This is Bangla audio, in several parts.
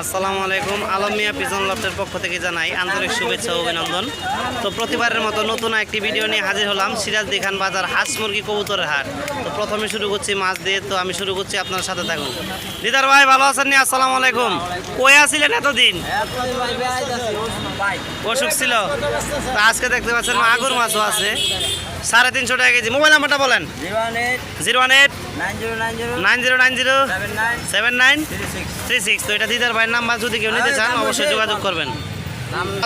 আসসালামু আলাইকুম। আলম মিয়া পিজন লফটের পক্ষ থেকে জানাই আন্তরিক শুভেচ্ছা অভিনন্দন। তো প্রতিবারের মতো নতুন একটি ভিডিও নিয়ে হাজির হলাম সিরাজ দেখান বাজার হাঁস মুরগি কবুতরের হাট। তো প্রথমে শুরু করছি মাছ দিয়ে, তো আমি শুরু করছি আপনার সাথে থাকুন। দিদার ভাই, ভালো আছেন নি? আসসালামু আলাইকুম। কই আছিলেন এতদিন? অসুখ ছিল? তো আজকে দেখতে পাচ্ছেন মাগুর মাছও আছে। সাড়ে তিনশো টাকা কেজি। মোবাইল নাম্বারটা বলেন। Zero one eight. Nine zero nine zero. Seven nine. Three six. তো এটা দিদার ভাইয়ের নাম্বার। যদি কেউ নিতে চান অবশ্যই যোগাযোগ করবেন।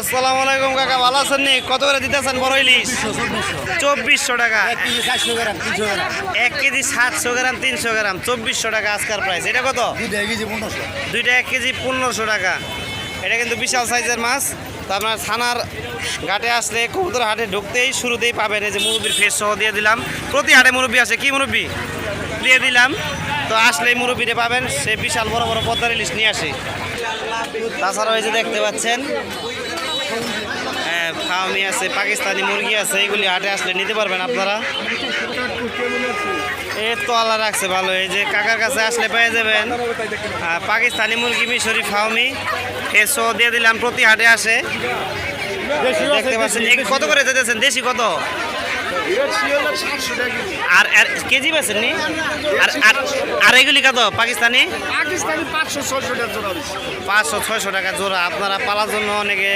আসসালামু আলাইকুম কাকা। ভালো আছেন নি? কত করে দিতেছেন বড় ইলিশ? চব্বিশশো টাকা। এক কেজি সাতশো গ্রাম তিনশো গ্রাম। চব্বিশশো টাকা আজকার প্রাইস এটা কত? দুইটা এক কেজি পনেরোশো। টাকা। এটা কিন্তু বিশাল সাইজের মাছ। তো আপনার থানার ঘাটে আসলে কবুতর হাটে ঢুকতেই শুরুতেই পাবেন এই যে মুরব্বীর ফেস সহ দিয়ে দিলাম। প্রতি হাটে মুরব্বি আছে। কি মুরব্বী? দিয়ে দিলাম। তো আসলেই মুরব্বিরে পাবেন। সে বিশাল বড় বড় পদ্মার ইলিশ নিয়ে আসে। তাছাড়াও এই যে দেখতে পাচ্ছেন হ্যাঁ ফার্মি আছে, পাকিস্তানি মুরগি আছে। এগুলি হাটে আসলে নিতে পারবেন আপনারা। তো আল্লাহ রাখছে, ভালো। এই যে কাকার কাছে আসলে পেয়ে যাবেন। পাকিস্তানি মুরগি মিশরি ফাউমি এসো দিয়ে দিলাম, প্রতি হাটে আসে। দেখতে পাচ্ছেন কত করে যেতেছেন? দেশি কত? আর আর কেজি বেছেন নি? আর আর- এগুলি কত? পাকিস্তানি? পাকিস্তানি পাঁচশো ছয়শো টাকা জোড়া পাঁচশো ছয়শো টাকা জোড়া। আপনারা পালার জন্য অনেকে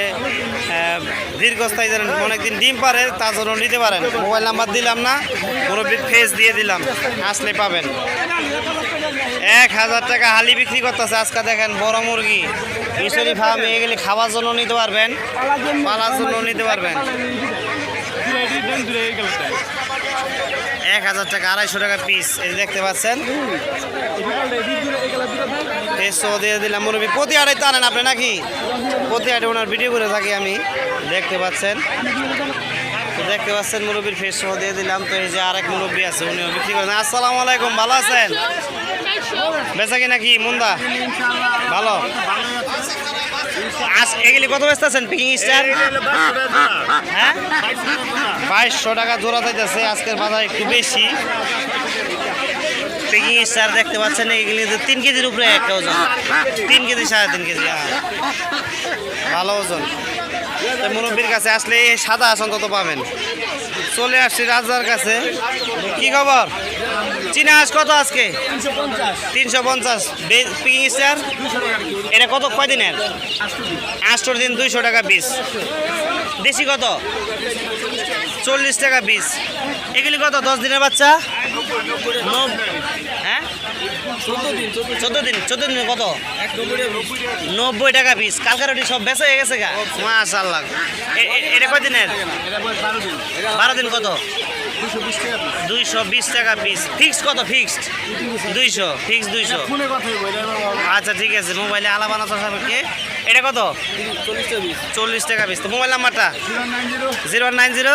দীর্ঘস্থায়ী যেন অনেকদিন ডিম পারে তার জন্য নিতে পারেন। মোবাইল নাম্বার দিলাম না মুরব্বীর ফেস দিয়ে দিলাম। আসলে পাবেন। এক হাজার টাকা হালি বিক্রি করতেছে আজকে দেখেন বড় মুরগি। মিশরি ফার্মে এগুলি খাওয়ার জন্য নিতে পারবেন। পালার জন্য নিতে পারবেন। এক হাজার টাকা, আড়াইশো টাকা পিস এই দেখতে পাচ্ছেন? ফেসও দিয়ে দিলাম মুরব্বী। প্রতি আড়াই তো আনেন আপনি নাকি? প্রতি আড়ে ওনার ভিডিও করে থাকি আমি। দেখতে পাচ্ছেন? দেখতে পাচ্ছেন মুরব্বীর ফেস দিয়ে দিলাম। তো এই যে আরেক মুরব্বী আছে, উনিও বিক্রি করেন। আসসালামু আলাইকুম, ভালো আছেন? বেচা কি নাকি মুন্দা? ভালো। আজ এগুলি কত ব্যস্ত আছেন পিকিং স্টার হ্যাঁ? বাইশশো টাকা জোড়া চাইতেছে, আজকের বাজার একটু বেশি। পিকিং স্টার দেখতে পাচ্ছেন, এগুলি তিন কেজির উপরে একটা ওজন। তিন কেজি সাড়ে তিন কেজি হ্যাঁ। ভালো ওজন। মুরব্বীর কাছে আসলে এই সাদা কত পাবেন। চলে আসছি রাজার কাছে। কি খবর? চীনা হাঁস কত আজকে? তিনশো পঞ্চাশ। পিকিং স্টার এটা কত কয়দিনের? আষ্টর দিন দুইশো টাকা পিস দেশি কত? চল্লিশ টাকা পিস এগুলি কত? দশ দিনের বাচ্চা? চোদ্দ দিন চোদ্দ দিন। কত? নব্বই টাকা পিস কালকারটি সব বেঁচে হয়ে গেছে গা? মাশাল্লাহ এ- এ- এটা কয় দিনের? বারো দিন কত? দুইশো বিশ টাকা পিস কত ফিক্সড দুইশো দুইশো। আচ্ছা ঠিক আছে মোবাইলে এটা কত? চল্লিশ টাকা পিস তো মোবাইল নাম্বারটা zero nine zero,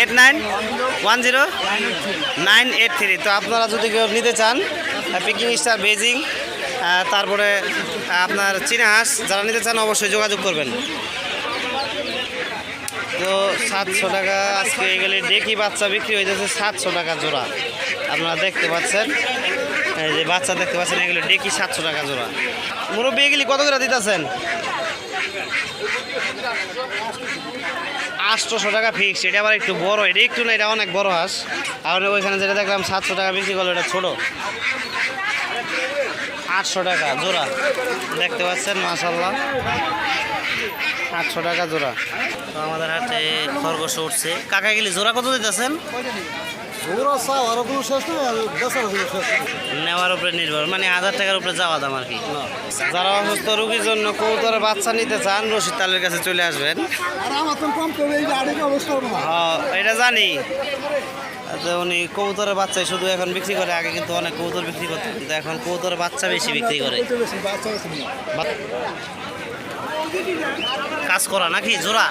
eight nine, one zero, nine eight three. তো আপনারা যদি কেউ নিতে চান পিকিং স্টার বেজিং তারপরে আপনার চীনা যারা নিতে চান, অবশ্যই যোগাযোগ করবেন। তো সাতশো টাকা আজকে গেলে ডেকি বাচ্চা বিক্রি হয়ে যাচ্ছে সাতশো টাকা জোড়া। আপনারা দেখতে পাচ্ছেন, এই যে বাচ্চা দেখতে পাচ্ছেন, এগুলো ডেকি সাতশো টাকা জোড়া। মুরব্বী এগুলি কত করে দিতেছেন? আটশোশো টাকা ফিক্স এটা আবার একটু বড়, এটা একটু না, এটা অনেক বড় হাঁস। আর ওইখানে যেটা দেখলাম সাতশো টাকা বিক্রি করল, এটা ছোট। আটশো টাকা জোড়া। দেখতে পাচ্ছেন মাসাল্লাহ আটশো টাকা জোড়া। তো আমাদের হাতে খরগোশ উঠছে। কাকা গেলি, জোড়া কত দিতেছেন? নেওয়ার উপরে নির্ভর মানে হাজার টাকার উপরে যাওয়া দাম আর কি। যারা অসুস্থ রোগীর জন্য কৌতরের বাচ্চা নিতে চান রশিদ তালের কাছে চলে আসবেন। এটা জানি। তো উনি কবুতরের বাচ্চাই শুধু এখন বিক্রি করে আগে কিন্তু অনেক কবুতর বিক্রি করতো কিন্তু এখন কবুতরের বাচ্চা বেশি বিক্রি করে। কাজ করা নাকি জোড়া?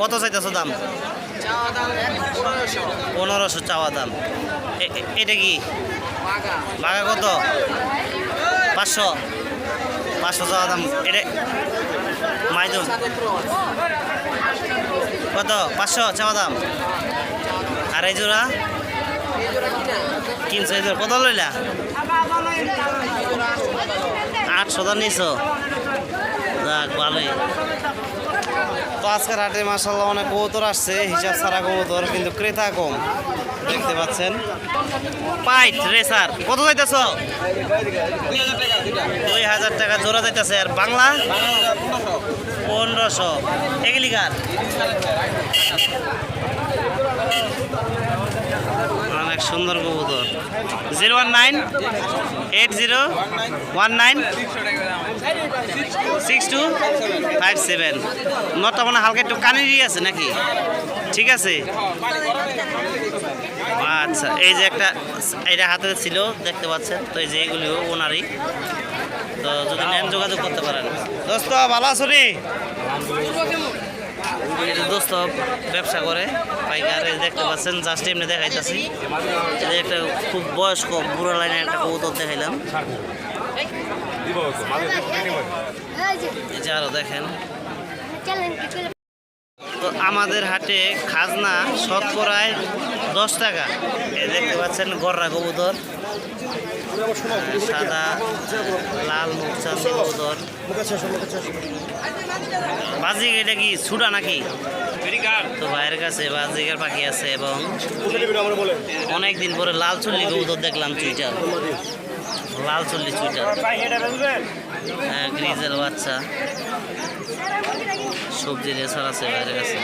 কত চাইতেছো দাম? পনেরোশো চাওয়া দাম। এটা কি? বাঘা কত? পাঁচশো। পাঁচশো চাওয়া দাম। এটা মাইদুম কত? পাঁচশো চাওয়া দাম। আর এই জোড়া? কিনছো এই জোড়া? কত লইলা? আটশো দা নিছো। যাক, ভালোই। তো আজকের হাটে মাসাল্লাহ অনেক কবুতর আসছে, হিসাব ছাড়া কবুতর, কিন্তু ক্রেতা কম। দেখতে পাচ্ছেন। পাইট রেসার, কত যাইতেছ? দুই হাজার টাকা জোড়া যাইতেছে, আর বাংলা? পনেরোশো। এগুলিকার? সুন্দর কবুতর। Zero one nine, eight zero, one nine, six two, five seven. নটা মানে হালকা একটু কানেরই আছে নাকি? ঠিক আছে? আচ্ছা এই যে একটা এটা হাতে ছিল, দেখতে পাচ্ছেন? তো এই যে এগুলিও ওনারই। তো যদি নেন, যোগাযোগ করতে পারেন। দোস্ত, ভালো আছো রে? দোস্ত ব্যবসা করে, পাইকার দেখতে পাচ্ছেন জাস্ট এমনি দেখাইতেছি। একটা খুব বয়স্ক বুড়ো লাইনের একটা কবুতর দেখাইলাম। এই যে আরও দেখেন। তো আমাদের হাটে খাজনা শতকরায় দশ টাকা। দেখতে পাচ্ছেন গররা কবুতর। সাদা, লাল মুখচান্দি কবুতর। বাজিক, এটা কি ছুটা নাকি? তো ভাইয়ের কাছে বাজিকের পাখি আছে এবং অনেকদিন পরে লাল চুল্লি কবুতর দেখলাম চুইটার লাল চুল্লি চুইটার হ্যাঁ গ্রিজের বাচ্চা। সবজি রেসার আছে ভাইয়ের কাছে।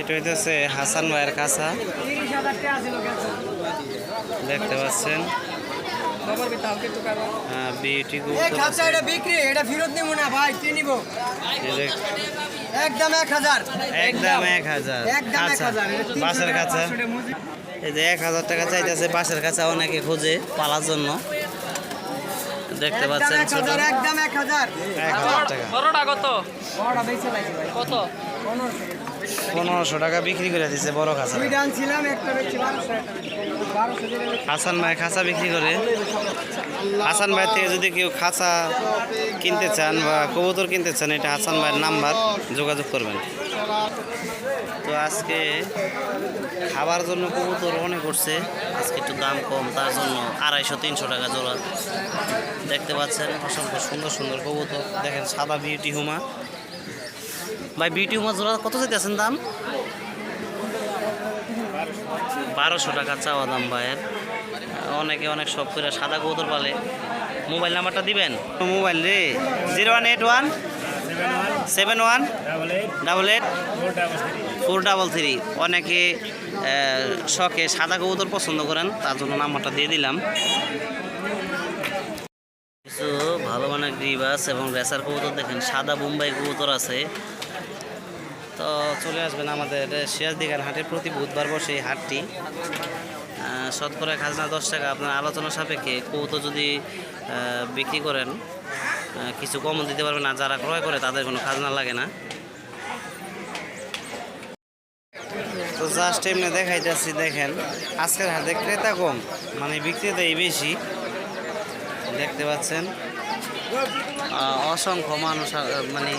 এটা হইতেছে হাসান ভাইয়ের কাছা দেখতে পাচ্ছেন। হ্যাঁ, একদম এক হাজার। একদম এক হাজার। কাঁচা। বাসের কাছা। এই যে এক হাজার টাকা চাইতেছে বাসের কাছে অনেকে খোঁজে পালার জন্য। দেখতে পাচ্ছেন এক ছোট। হাজার একদম এক হাজার। এক হাজার টাকা। বড়টা কত? বড়টা লাগছে ভাই। কত? পনেরোশো টাকা বিক্রি করে দিচ্ছে বড় খাসা। দুই ডান ছিলাম একটা বেশি বারোশো। টাকা হাসান ভাই খাঁচা বিক্রি করে। হাসান ভাই থেকে যদি কেউ খাঁচা কিনতে চান বা কবুতর কিনতে চান এটা হাসান ভাইয়ের নাম্বার যোগাযোগ করবেন। তো আজকে খাবার জন্য কবুতর অনেক করছে আজকে একটু দাম কম তার জন্য আড়াইশো তিনশো টাকা জোড়া। দেখতে পাচ্ছেন অসংখ্য সুন্দর সুন্দর কবুতর। দেখেন সাদা বিউটি হুমা ভাই বিউটি হুমা জোড়া কত চাইতেছেন দাম? বারোশো টাকা চাওয়া দাম ভাইয়ের। অনেকে অনেক সব করে সাদা কবুতর পালে। মোবাইল নাম্বারটা দিবেন? মোবাইল রে zero one eight one seven one double eight. Four double three অনেকে শখে সাদা কবুতর পছন্দ করেন তার জন্য নাম্বারটা দিয়ে দিলাম। কিছু ভালো মানের গ্রিবাস এবং রেসার কবুতর দেখেন সাদা বোম্বাই কবুতর আছে। তো চলে আসবেন আমাদের সিরাজদিঘার হাটে। প্রতি বুধবার বসে এই হাটটি। শতকরা খাজনা দশ টাকা। আপনার আলোচনা সাপেক্ষে কবুতর যদি বিক্রি করেন কিছু কম দিতে পারবে না, যারা ক্রয় করে তাদের কোনো খাজনা লাগে না। তো জাস্ট এমনি দেখাইতেছি, দেখেন, আজকের হাটে ক্রেতা কম মানে বিক্রেতাই বেশি। দেখতে পাচ্ছেন অসংখ্য মানুষ মানে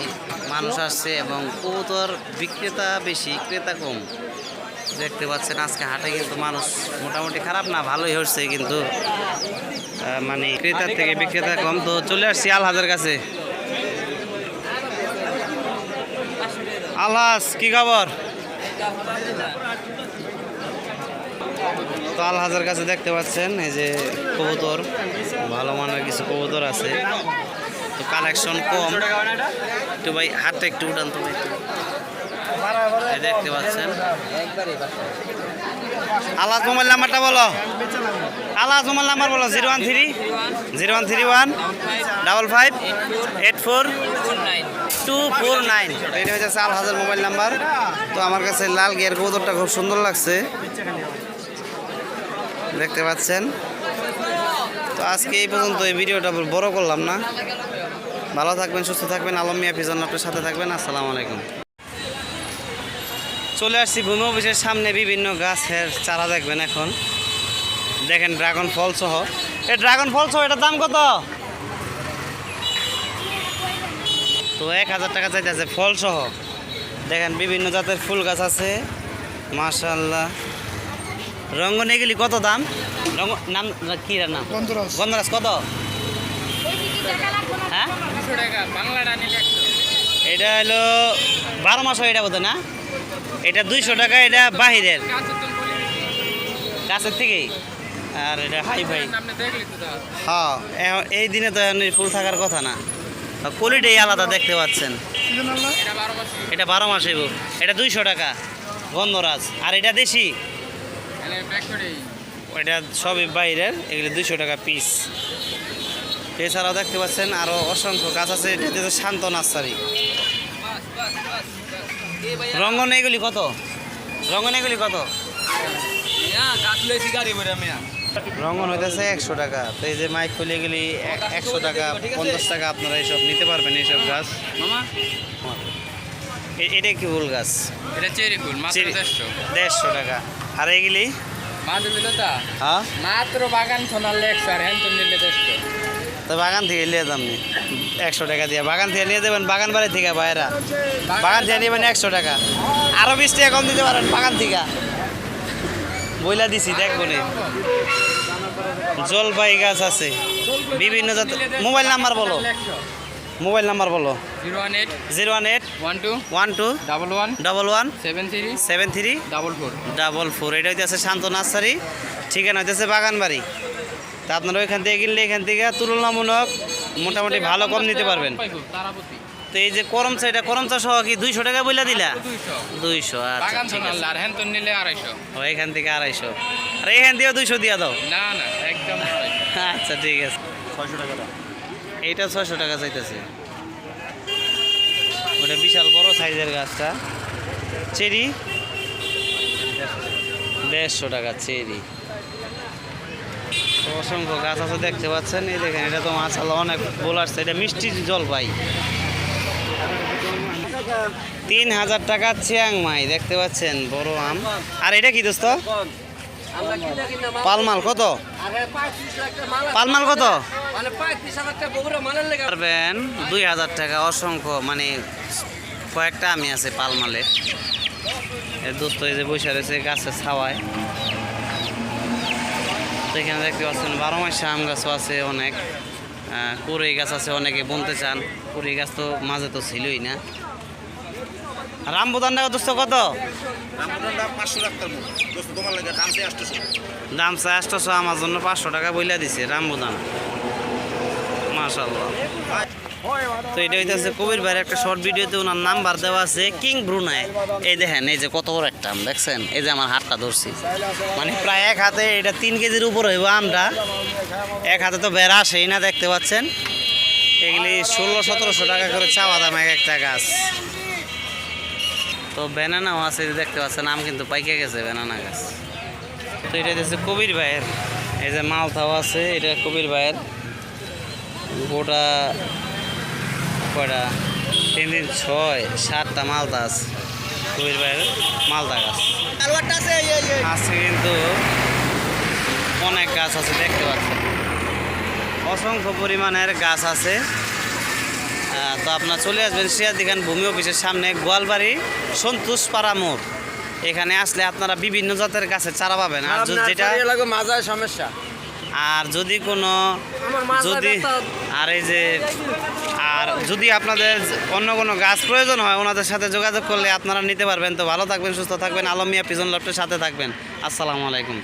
মানুষ আসছে এবং কবুতর বিক্রেতা বেশি, ক্রেতা কম। দেখতে পাচ্ছেন, আজকে হাটে কিন্তু মানুষ মোটামুটি খারাপ না, ভালোই হচ্ছে কিন্তু। মানে ক্রেতার থেকে বিক্রেতা কম, তো চলে আসছি আলহাজের কাছে। আলহাজ, কি খবর? তো আলহাজের কাছে দেখতে পাচ্ছেন, এই যে কবুতর, ভালো মানের কিছু কবুতর আছে। তো কালেকশন কম। একটু ভাই, হাতটা একটু উঠান তো দেখতে পাচ্ছেন। আলাজ মোবাইল নাম্বারটা বলো। আলাজ মোবাইল নাম্বার বলো, zero one three, zero one three one, double five, eight four, two four nine. এটা হচ্ছে আলহাজের মোবাইল নাম্বার। তো আমার কাছে লাল গিয়ার কবুতরটা খুব সুন্দর লাগছে। দেখতে পাচ্ছেন? তো আজকে এই পর্যন্ত এই ভিডিওটা বড় করলাম না। ভালো থাকবেন, সুস্থ থাকবেন। আলম মিয়া ফিজন আপনার সাথে থাকবেন। আসসালামু আলাইকুম। চলে আসছি ভূমি অফিসের সামনে বিভিন্ন গাছের চারা দেখবেন এখন। দেখেন ড্রাগন ফল সহ। এই ড্রাগন ফল সহ এটার দাম কত? তো এক হাজার টাকা চাইতেছে ফল সহ। দেখেন বিভিন্ন জাতের ফুল গাছ আছে। মাশাল্লাহ রঙ্গন এগুলি কত দাম? রঙ্গ নাম কি এর নাম? গন্ধরাজ। কত? হ্যাঁ? এটা হলো বারো মাস হয় এটা বোধ না? এটা দুইশো টাকা এটা বাহিরের। কাছের থেকেই? আর এটা হাই ফাই তো হ্যাঁ এই দিনে তো ফুল থাকার কথা না। কোয়ালিটাই আলাদা দেখতে পাচ্ছেন। এটা বারো মাস হইব। এটা দুইশো টাকা। গন্ধরাজ আর এটা দেশি। এটা সবই বাইরের। এগুলো দুইশো টাকা পিস এছাড়াও দেখতে পাচ্ছেন আরও অসংখ্য গাছ আছে। এটা হচ্ছে শান্ত নার্সারি। রঙ্গন এগুলি কত? রঙ্গন এগুলি কত? গাছ লইছি গাড়ি বলে আমি রঙ্গন হইতেছে একশো টাকা। তো এই যে মাইক খুলে গেলি একশো টাকা পঞ্চাশ টাকা আপনারা এইসব নিতে পারবেন এইসব গাছ। এটা কি ফুল গাছ? এটা চেরি ফুল দেড়শো। টাকা। আর এগুলি মাত্র হ্যাঁ? মাত্র বাগান একশো আর হ্যান তো নিলে দেড়শো। তো বাগান থেকে নিয়ে যাম একশো টাকা দিয়ে। বাগান থেকে নিয়ে দেবেন বাগান বাড়ি থেকে বাইরা। বাগান থেকে নেবেন একশো টাকা। আরও বিশ টাকা কম দিতে পারেন বাগান থেকে। বইলা দিছি দেখব নি। জলপাই গাছ আছে। বিভিন্ন জাতের মোবাইল নাম্বার বলো। মোবাইল নাম্বার বলো। Zero one eight zero one eight one two one two double one double one seven three seven three double four double four. এটা হইতেছে শান্ত নার্সারি। ঠিকানা হইতেছে বাগানবাড়ি। তা আপনারা ওইখান থেকে কিনলে এখান থেকে তুলনামূলক মোটামুটি ভালো কম নিতে পারবেন। তো এই যে করমচা এটা করমচা সহ কি দুইশো টাকা বইলা দিলা? দুইশো। দুইশো আচ্ছা ঠিক আছে। আর হ্যান তো নিলে আড়াইশো। ও এখান থেকে আড়াইশো। আর এখান দিয়েও দুইশো দিয়া দাও। না না একদম আচ্ছা ঠিক আছে। ছয়শো টাকা এইটা ছয়শো টাকা চাইতেছে। ওটা বিশাল বড় সাইজের গাছটা। চেরি? দেড়শো টাকা চেরি। অসংখ্য গাছ আছে দেখতে পাচ্ছেন। এই দেখেন এটা তো মাছালা অনেক বোলারছে এটা মিষ্টি জলপাই। তিন হাজার টাকা চিয়াং মাই দেখতে পাচ্ছেন বড় আম। আর এটা কি দোস্ত? পালমাল কত? পালমাল কত? পারবেন দুই হাজার টাকা অসংখ্য মানে কয়েকটা আমি আছে পালমালে এর দোস্ত এই যে বসে রয়েছে গাছের ছাওয়ায়। তো এখানে দেখতে পাচ্ছেন বারো মাসে আম গাছও আছে অনেক। কুড়ি গাছ আছে অনেকে বুনতে চান। কুড়ি গাছ তো মাঝে তো ছিলই না। রামবুদান টাকা দোস্ত কত দাম চাই আটশোশো আমার জন্য পাঁচশো টাকা বইলা দিছে রামবুদান মাশাল্লাহ তো এটা হইতেছে কবির ভাইয়ের একটা শর্ট ভিডিওতে ওনার নাম্বার দেওয়া আছে কিং ব্রুনায় এই দেখেন এই যে কত বড় একটা আম দেখছেন? এই যে আমার হাতটা ধরছি। মানে প্রায় এক হাতে এটা তিন কেজির উপর হইব আমটা। এক হাতে তো বেড়া আসেই না দেখতে পাচ্ছেন? এগুলি ষোলো সতেরোশো টাকা করে চাওয়া দাম এক একটা গাছ। তো ব্যানানাও আছে দেখতে পাচ্ছেন আম কিন্তু পাইকে গেছে ব্যানানা গাছ। তো এটা হচ্ছে কবির ভাইয়ের এই যে মালথাও আছে এটা কবির ভাইয়ের। গোটা কয়টা? তিন দিন ছয় সাতটা মালদা আছে কবির ভাইয়ের মালদা গাছ। আছে কিন্তু অনেক গাছ আছে দেখতে পাচ্ছেন। অসংখ্য পরিমাণের গাছ আছে। তো আপনার চলে আসবেন সিরাজদিখান ভূমি অফিসের সামনে গোয়ালবাড়ি সন্তোষ পাড়া মোড়। এখানে আসলে আপনারা বিভিন্ন জাতের গাছের চারা পাবেন। আর যেটা মাজায় সমস্যা। আর যদি কোনো যদি আর এই যে আর যদি আপনাদের অন্য কোনো গাছ প্রয়োজন হয় ওনাদের সাথে যোগাযোগ করলে আপনারা নিতে পারবেন। তো ভালো থাকবেন সুস্থ থাকবেন। আলমিয়া পিজন লফটের সাথে থাকবেন। আসসালামু আলাইকুম।